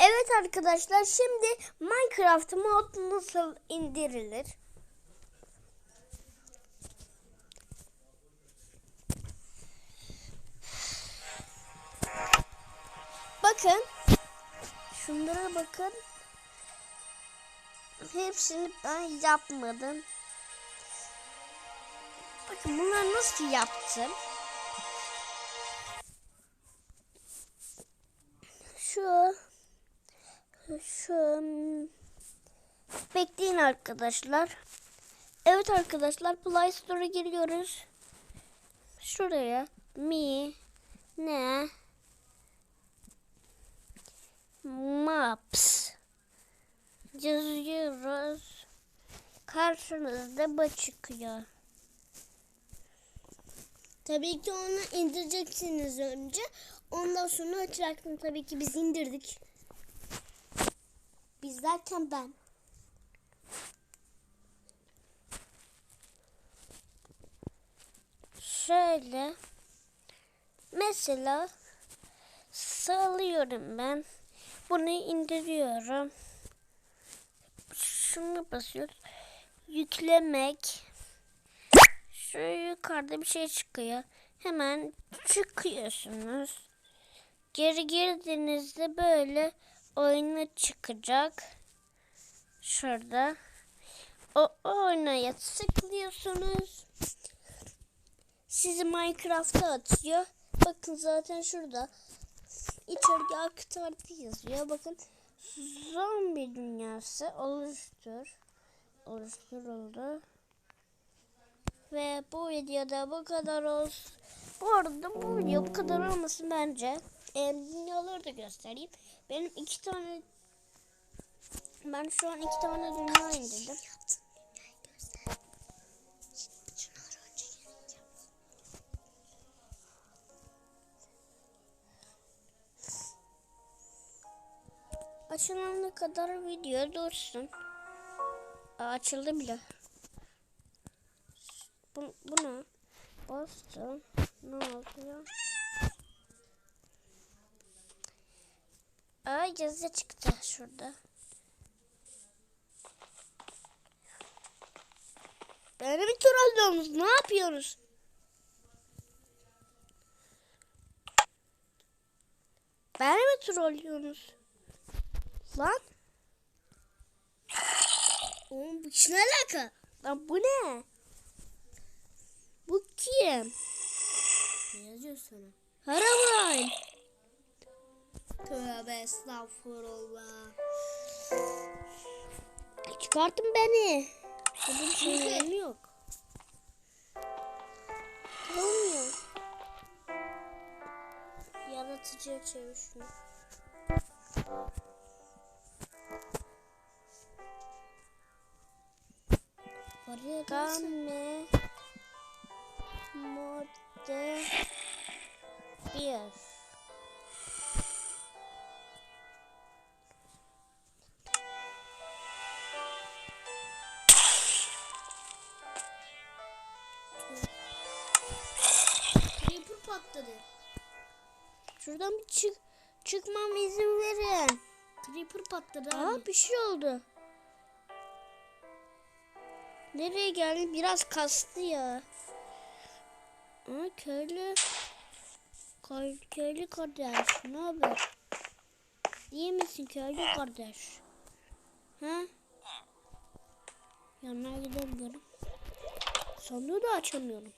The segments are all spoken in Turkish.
Evet arkadaşlar şimdi Minecraft mod nasıl indirilir? Bakın. Şunlara bakın. Hepsini ben yapmadım. Bakın bunları nasıl yaptım? Şu şu bekleyin arkadaşlar. Evet arkadaşlar Play Store'a giriyoruz. Şuraya mi ne maps yazıyoruz. Karşınızda bu çıkıyor. Tabii ki onu indireceksiniz önce. Ondan sonra açacaksın. Tabii ki biz indirdik. Biz derken ben. Şöyle mesela sağlıyorum ben. Bunu indiriyorum. Şunu basıyoruz. Yüklemek. Şu yukarıda bir şey çıkıyor. Hemen çıkıyorsunuz. Geri girdiğinizde böyle oyuna çıkacak. Şurada. O oynaya tıklıyorsunuz. Sizi Minecraft'a atıyor. Bakın zaten şurada. İçeride aktardı yazıyor. Bakın zombi dünyası oluştur. Oluşturuldu. Ve bu videoda bu kadar olsun. Bu arada bu video bu kadar olmasın bence. Ee, dünyaları da göstereyim. Benim iki tane ben şu an iki tane dünya indirdim. Açılana kadar video dursun. Aa, açıldı bile. Bu, buna bastım. Ne oluyor? Aa yazı çıktı şurada. Beni mi trollüyorsunuz? Ne yapıyorsunuz? Beni mi trollüyorsunuz? Lan Oğlum bu ne alaka? Lan bu ne? Bu kim? Ne yazıyor sana? Herobrine. Tövbe estağfurullah. Çıkartın beni. Benim şeylerim yok. Olmuyor. Yaratıcıya çevir şunu. Oraya Game Mode 1 Patladı. Şuradan bir çık çıkmam izin verin. Creeper patladı Aa abi. bir şey oldu. Nereye geldi? Biraz kastı ya. Aa köylü. Köy, köylü kardeş. Ne haber? İyi misin köylü kardeş? Ha? Yanına gidemiyorum. Sandığı da açamıyorum.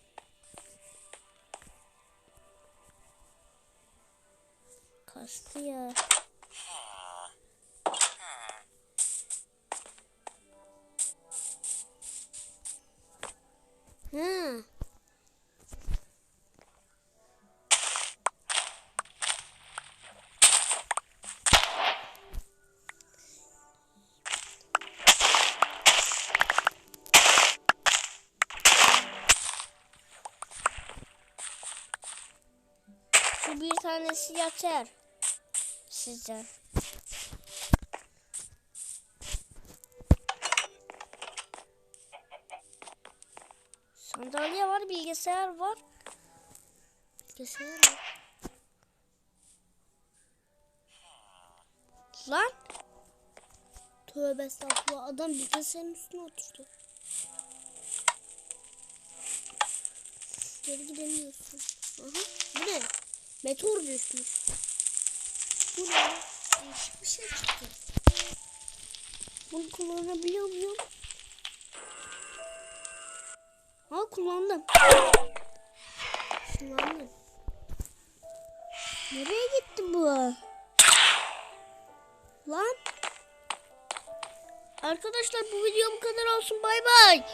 Kastı ya. Ha. Bir tanesi yeter size. Sandalye var, bilgisayar var. Bilgisayar var. lan? Tövbe estağfurullah. Adam bilgisayarın üstüne oturdu. Geri gidemiyorsun. Aha. Bu ne? Meteor düşmüş. Bu ne? Değişik bir şey çıktı. Bunu kullanabiliyor muyum? Ha kullandım. Kullandım. Nereye gitti bu? Lan. Arkadaşlar bu video bu kadar olsun. Bay bay.